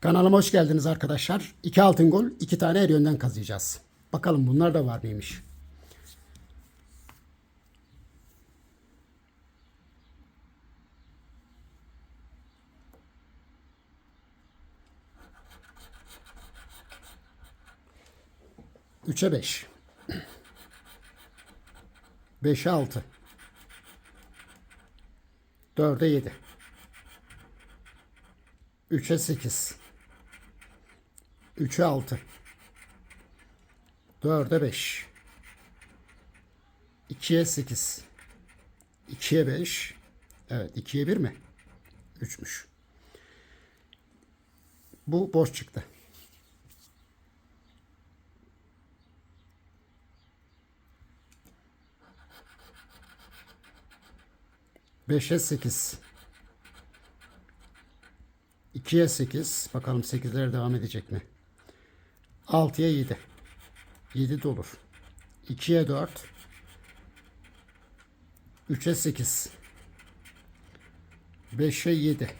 Kanalıma hoş geldiniz arkadaşlar. İki altın gol, iki tane her yönden kazıyacağız. Bakalım bunlar da var mıymış? Üçe beş. Beşe altı. Dörde yedi. Üçe sekiz. 3'e 6. 4'e 5. 2'ye 8. 2'ye 5. Evet 2'ye 1 mi? 3'müş. Bu boş çıktı. Beşe sekiz. 2'ye 8. Bakalım 8'lere devam edecek mi? 6'ya 7. 7 de olur. 2'ye 4. 3'e 8. 5'e 7.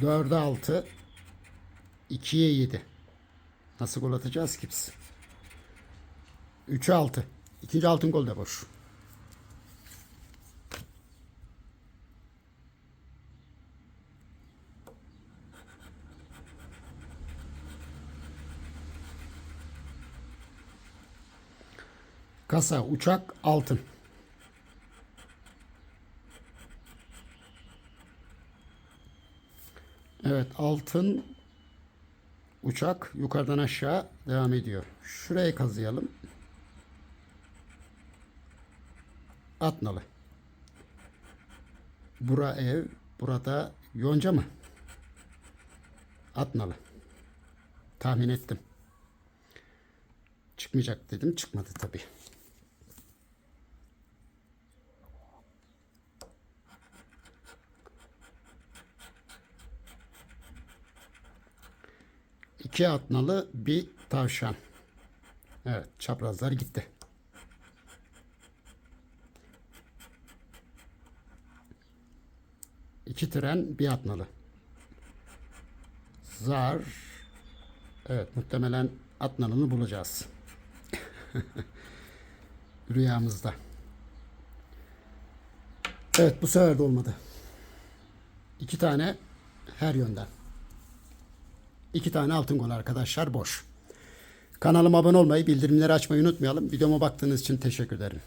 4'e 6. 2'ye 7. Nasıl gol atacağız ki biz? 3'e 6. İkinci altın gol de boş. Kasa, uçak, altın. Evet, altın, uçak yukarıdan aşağı devam ediyor. Şuraya kazıyalım. Atnalı. Bura ev, burada yonca mı? Atnalı. Tahmin ettim. Çıkmayacak dedim, çıkmadı tabii. İki atnalı bir tavşan. Evet çaprazlar gitti. İki tren bir atnalı. Zar. Evet muhtemelen atnalını bulacağız. Rüyamızda. Evet bu sefer de olmadı. İki tane her yönden. İki tane altın gol arkadaşlar boş. Kanalıma abone olmayı, bildirimleri açmayı unutmayalım. Videoma baktığınız için teşekkür ederim.